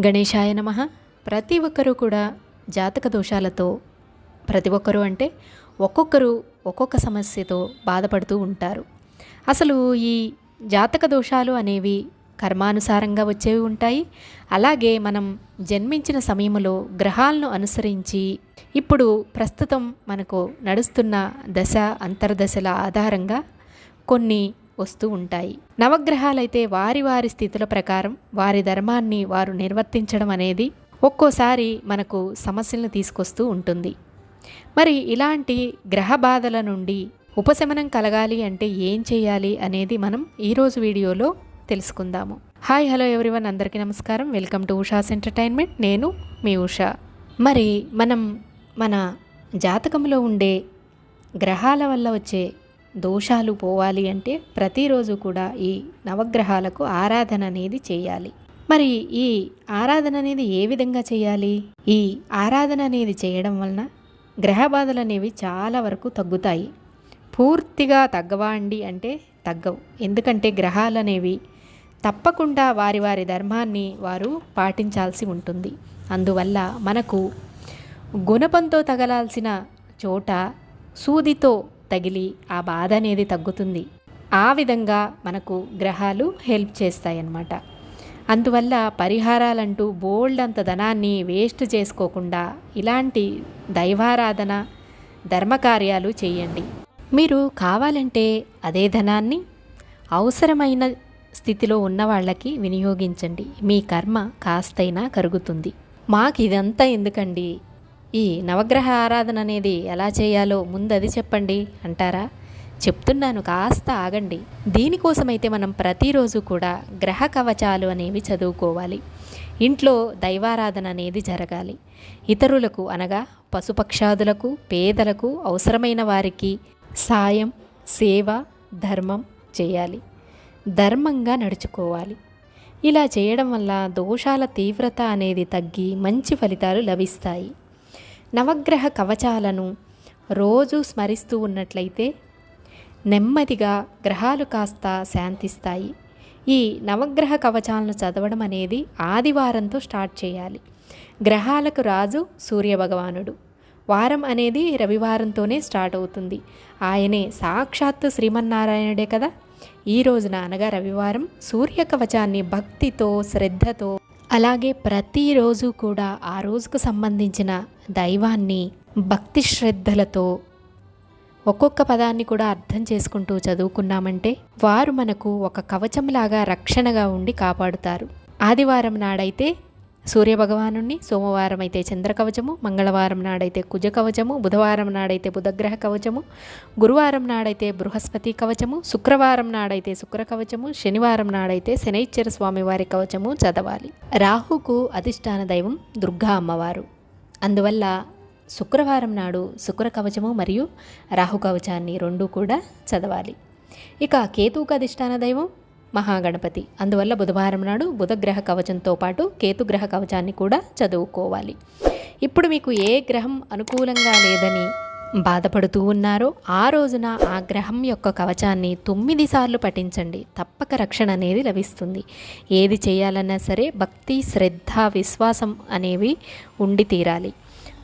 గణేశాయ నమ. ప్రతి ఒక్కరూ కూడా జాతక దోషాలతో ప్రతి ఒక్కరూ అంటే ఒక్కొక్కరు ఒక్కొక్క సమస్యతో బాధపడుతూ ఉంటారు. అసలు ఈ జాతక దోషాలు అనేవి కర్మానుసారంగా వచ్చేవి ఉంటాయి. అలాగే మనం జన్మించిన సమయంలో గ్రహాలను అనుసరించి ఇప్పుడు ప్రస్తుతం మనకు నడుస్తున్న దశ అంతర్దశల ఆధారంగా కొన్ని వస్తూ ఉంటాయి. నవగ్రహాలైతే వారి వారి స్థితుల ప్రకారం వారి ధర్మాన్ని వారు నిర్వర్తించడం అనేది ఒక్కోసారి మనకు సమస్యలను తీసుకొస్తూ ఉంటుంది. మరి ఇలాంటి గ్రహ బాధల నుండి ఉపశమనం కలగాలి అంటే ఏం చేయాలి అనేది మనం ఈరోజు వీడియోలో తెలుసుకుందాము. Hi hello everyone. అందరికీ నమస్కారం. Welcome to Usha's entertainment. నేను మీ ఉషా. మరి మనం మన జాతకంలో ఉండే గ్రహాల వల్ల వచ్చే దోషాలు పోవాలి అంటే ప్రతిరోజు కూడా ఈ నవగ్రహాలకు ఆరాధన అనేది చేయాలి. మరి ఈ ఆరాధన అనేది ఏ విధంగా చేయాలి? ఈ ఆరాధన అనేది చేయడం వలన గ్రహ బాధలు అనేవి చాలా వరకు తగ్గుతాయి. పూర్తిగా తగ్గవా అండి అంటే తగ్గవు. ఎందుకంటే గ్రహాలు అనేవి తప్పకుండా వారి వారి ధర్మాన్ని వారు పాటించాల్సి ఉంటుంది. అందువల్ల మనకు గుణపంతో తగలాల్సిన చోట సూదితో తగిలి ఆ బాధ అనేది తగ్గుతుంది. ఆ విధంగా మనకు గ్రహాలు హెల్ప్ చేస్తాయన్నమాట. అందువల్ల పరిహారాలంటూ బోల్డ్ అంత ధనాన్ని వేస్ట్ చేసుకోకుండా ఇలాంటి దైవారాధన ధర్మకార్యాలు చేయండి. మీరు కావాలంటే అదే ధనాన్ని అవసరమైన స్థితిలో ఉన్న వాళ్ళకి వినియోగించండి. మీ కర్మ కాస్తైనా కరుగుతుంది. మాకు ఇదంతా ఎందుకండి? ఈ నవగ్రహ ఆరాధన అనేది ఎలా చేయాలో ముందు అది చెప్పండి అంటారా? చెప్తున్నాను కాస్త ఆగండి. దీనికోసమైతే మనం ప్రతిరోజు కూడా గ్రహ కవచాలు అనేవి చదువుకోవాలి. ఇంట్లో దైవారాధన అనేది జరగాలి. ఇతరులకు అనగా పశుపక్షాదులకు పేదలకు అవసరమైన వారికి సాయం సేవ ధర్మం చేయాలి. ధర్మంగా నడుచుకోవాలి. ఇలా చేయడం వల్ల దోషాల తీవ్రత అనేది తగ్గి మంచి ఫలితాలు లభిస్తాయి. నవగ్రహ కవచాలను రోజు స్మరిస్తూ ఉన్నట్లయితే నెమ్మదిగా గ్రహాలు కాస్త శాంతిస్తాయి. ఈ నవగ్రహ కవచాలను చదవడం అనేది ఆదివారంతో స్టార్ట్ చేయాలి. గ్రహాలకు రాజు సూర్యభగవానుడు. వారం అనేది రవివారంతోనే స్టార్ట్ అవుతుంది. ఆయనే సాక్షాత్తు శ్రీమన్నారాయణుడే కదా. ఈ రోజున అనగా రవివారం సూర్య కవచాన్ని భక్తితో శ్రద్ధతో అలాగే ప్రతిరోజు కూడా ఆ రోజుకు సంబంధించిన దైవాన్ని భక్తి శ్రద్ధలతో ఒక్కొక్క పదాన్ని కూడా అర్థం చేసుకుంటూ చదువుకున్నామంటే వారు మనకు ఒక కవచంలాగా రక్షణగా ఉండి కాపాడుతారు. ఆదివారం నాడైతే సూర్యభగవాను సోమవారం అయితే చంద్రకవచము మంగళవారం నాడైతే కుజ కవచము బుధవారం నాడైతే బుధగ్రహ కవచము గురువారం నాడైతే బృహస్పతి కవచము శుక్రవారం నాడైతే శుక్ర కవచము శనివారం నాడైతే శనైశ్వర స్వామివారి కవచము చదవాలి. రాహుకు అధిష్టాన దైవం దుర్గా అమ్మవారు. అందువల్ల శుక్రవారం నాడు శుక్ర కవచము మరియు రాహు కవచాన్ని రెండు కూడా చదవాలి. ఇక కేతువుకు అధిష్టాన దైవం మహాగణపతి. అందువల్ల బుధవారం నాడు బుధగ్రహ కవచంతో పాటు కేతుగ్రహ కవచాన్ని కూడా చదువుకోవాలి. ఇప్పుడు మీకు ఏ గ్రహం అనుకూలంగా లేదని బాధపడుతూ ఉన్నారో ఆ రోజున ఆ గ్రహం యొక్క కవచాన్ని తొమ్మిది సార్లు పఠించండి. తప్పక రక్షణ అనేది లభిస్తుంది. ఏది చేయాలన్నా సరే భక్తి శ్రద్ధ విశ్వాసం అనేవి ఉండి తీరాలి.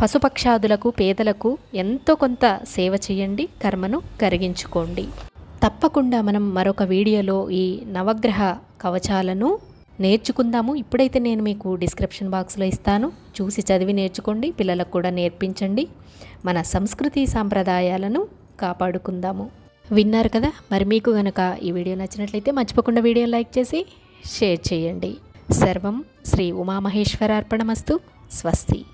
పశుపక్షాదులకు పేదలకు ఎంతో కొంత సేవ చేయండి కర్మను కరిగించుకోండి. తప్పకుండా మనం మరొక వీడియోలో ఈ నవగ్రహ కవచాలను నేర్చుకుందాము. ఇప్పుడైతే నేను మీకు డిస్క్రిప్షన్ బాక్స్లో ఇస్తాను. చూసి చదివి నేర్చుకోండి. పిల్లలకు కూడా నేర్పించండి. మన సంస్కృతి సాంప్రదాయాలను కాపాడుకుందాము. విన్నారు కదా? మరి మీకు కనుక ఈ వీడియో నచ్చినట్లయితే మర్చిపోకుండా వీడియో లైక్ చేసి షేర్ చేయండి. సర్వం శ్రీ ఉమామహేశ్వరార్పణమస్తు. స్వస్తి.